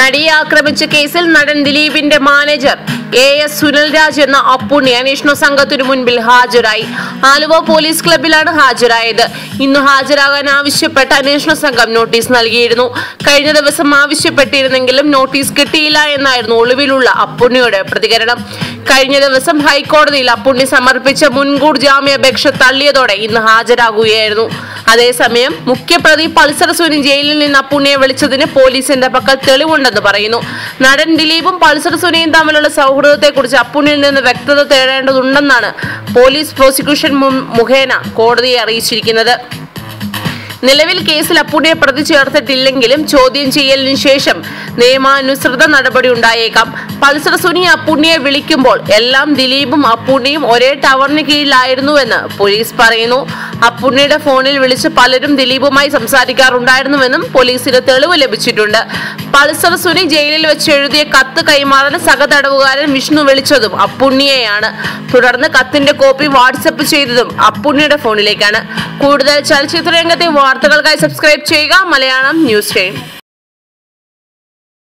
നടിയെ ആക്രമിച്ച കേസിൽ നടൻ ദിലീപിന്റെ മാനേജർ എ എസ് സുനിൽരാജ് എന്ന അപ്പുണ്ണി അന്വേഷണ സംഘത്തിനു മുൻപിൽ ഹാജരായി. ആലുവ പോലീസ് ക്ലബിലാണ് ഹാജരായത്. ഇന്ന് ഹാജരാകാൻ ആവശ്യപ്പെട്ട് അന്വേഷണ സംഘം നോട്ടീസ് നൽകിയിരുന്നു. കഴിഞ്ഞ ദിവസം ആവശ്യപ്പെട്ടിരുന്നെങ്കിലും നോട്ടീസ് കിട്ടിയില്ല എന്നായിരുന്നു ഒളിവിലുള്ള അപ്പുണ്ണിയുടെ പ്രതികരണം. കഴിഞ്ഞ ദിവസം ഹൈക്കോടതിയിൽ അപ്പുണ്ണി സമർപ്പിച്ച മുൻകൂർ ജാമ്യാപേക്ഷ തള്ളിയതോടെ ഇന്ന് ഹാജരാകുകയായിരുന്നു. അതേസമയം മുഖ്യപ്രതി പൾസർ സുനി ജയിലിൽ നിന്ന് അപ്പുണ്ണിയെ വിളിച്ചതിന് പോലീസിന്റെ പക്കൽ തെളിവുണ്ടെന്ന് പറയുന്നു. നടൻ ദിലീപും പൾസർ സുനിയും തമ്മിലുള്ള സൗഹൃദത്തെക്കുറിച്ച് അപ്പുണ്ണിൽ നിന്ന് വ്യക്തത തേടേണ്ടതുണ്ടെന്നാണ് പോലീസ് പ്രോസിക്യൂഷൻ മുഖേന കോടതിയെ അറിയിച്ചിരിക്കുന്നത്. നിലവിൽ കേസിൽ അപ്പുണ്ണിയെ പ്രതി ചേർത്തിട്ടില്ലെങ്കിലും ചോദ്യം ചെയ്യലിന് ശേഷം നിയമാനുസൃത നടപടി ഉണ്ടായേക്കാം. പൾസർ സുനി അപ്പുണ്ണിയെ വിളിക്കുമ്പോൾ എല്ലാം ദിലീപും അപ്പുണ്ണിയും ഒരേ ടവറിന് കീഴിലായിരുന്നുവെന്ന് പോലീസ് പറയുന്നു. അപ്പുണ്ണിയുടെ ഫോണിൽ വിളിച്ച് പലരും ദിലീപുമായി സംസാരിക്കാറുണ്ടായിരുന്നുവെന്നും പോലീസിന് തെളിവ് ലഭിച്ചിട്ടുണ്ട്. പൾസർ സുനി ജയിലിൽ വെച്ച് എഴുതിയ കത്ത് കൈമാറാൻ സഹതടവുകാരൻ വിഷ്ണു വിളിച്ചതും അപ്പുണ്ണിയെയാണ്. തുടർന്ന് കത്തിന്റെ കോപ്പി വാട്സപ്പ് ചെയ്തതും അപ്പുണ്ണിയുടെ ഫോണിലേക്കാണ്. കൂടുതൽ ചലച്ചിത്ര രംഗത്തെ വാർത്തകൾക്കായി സബ്സ്ക്രൈബ് ചെയ്യുക. Malayalam news time.